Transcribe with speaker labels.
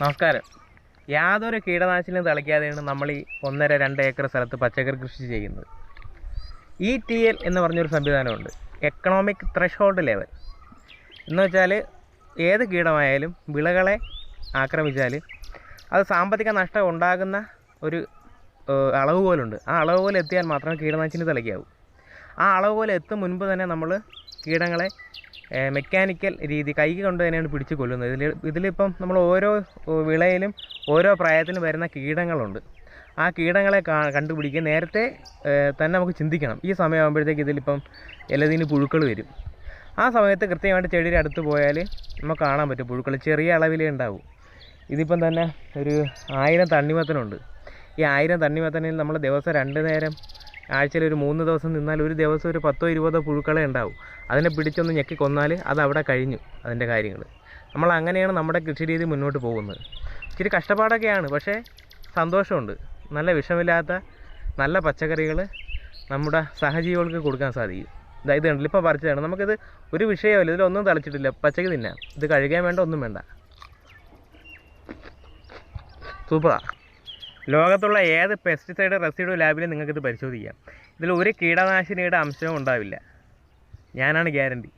Speaker 1: നമസ്കാരം. യാതൊരു കീടനാശിനിയും തളിക്കാതെയാണ് നമ്മൾ ഈ ഒന്നര രണ്ട് ഏക്കർ സ്ഥലത്ത് പച്ചക്കറി കൃഷി ചെയ്യുന്നത്. ഇ ടി എൽ എന്ന് പറഞ്ഞൊരു സംവിധാനമുണ്ട്. എക്കണോമിക് ത്രഷോൾഡ് ലെവൽ എന്ന് വെച്ചാൽ ഏത് കീടമായാലും വിളകളെ ആക്രമിച്ചാൽ അത് സാമ്പത്തിക നഷ്ടം ഉണ്ടാകുന്ന ഒരു അളവ് പോലുണ്ട്. ആ അളവ് പോലെ എത്തിയാൽ മാത്രമേ കീടനാശിനി തളിക്കാവൂ. ആ അളവ് പോലെ എത്തും മുൻപ് തന്നെ നമ്മൾ കീടങ്ങളെ മെക്കാനിക്കൽ രീതി കൈ കൊണ്ട് തന്നെയാണ് പിടിച്ച് കൊല്ലുന്നത്. ഇതിൽ ഇതിലിപ്പം നമ്മൾ ഓരോ വിളയിലും ഓരോ പ്രായത്തിലും വരുന്ന കീടങ്ങളുണ്ട്. ആ കീടങ്ങളെ കണ്ടുപിടിക്കുക. നേരത്തെ തന്നെ നമുക്ക് ചിന്തിക്കണം. ഈ സമയമാകുമ്പോഴത്തേക്ക് ഇതിലിപ്പം ഇലതിന് പുഴുക്കൾ വരും. ആ സമയത്ത് കൃത്യമായിട്ട് ചെടിയുടെ അടുത്ത് പോയാൽ നമുക്ക് കാണാൻ പറ്റും. പുഴുക്കൾ ചെറിയ അളവിലേ ഉണ്ടാവും. ഇതിപ്പം തന്നെ ഒരു ആയിരം തണ്ണിമത്തനുണ്ട്. ഈ ആയിരം തണ്ണിമത്തനിൽ നമ്മൾ ദിവസം രണ്ട് നേരം ആഴ്ചയിൽ ഒരു മൂന്ന് ദിവസം നിന്നാൽ ഒരു ദിവസം ഒരു പത്തോ ഇരുപതോ പുഴുക്കളെ ഉണ്ടാവും. അതിനെ പിടിച്ചൊന്ന് ഞെക്കി കൊന്നാൽ അത് അവിടെ കഴിഞ്ഞു അതിന്റെ കാര്യങ്ങൾ. നമ്മൾ അങ്ങനെയാണ് നമ്മുടെ കൃഷി രീതി മുന്നോട്ട് പോകുന്നത്. ഇച്ചിരി കഷ്ടപ്പാടൊക്കെയാണ് പക്ഷേ സന്തോഷമുണ്ട്. നല്ല വിഷമില്ലാത്ത നല്ല പച്ചക്കറികൾ നമ്മുടെ സഹജീവികൾക്ക് കൊടുക്കാൻ സാധിക്കും. ഇതായത് കണ്ടില്ല? ഇപ്പോൾ പറിച്ചതാണ്. നമുക്കിത് ഒരു വിഷയമല്ല ഇതിലൊന്നും തളിച്ചിട്ടില്ല. പച്ചക്ക് തിന്നാം. ഇത് കഴുകാൻ വേണ്ട ഒന്നും വേണ്ട. സൂപ്പറാ. ലോകത്തുള്ള ഏത് പെസ്റ്റിസൈഡ് റെസിഡ്യൂ ലാബിലും നിങ്ങൾക്കിത് പരിശോധിക്കാം. ഇതിൽ ഒരു കീടനാശിനിയുടെ അംശവും ഉണ്ടാവില്ല. ഞാനാണ് ഗ്യാരണ്ടി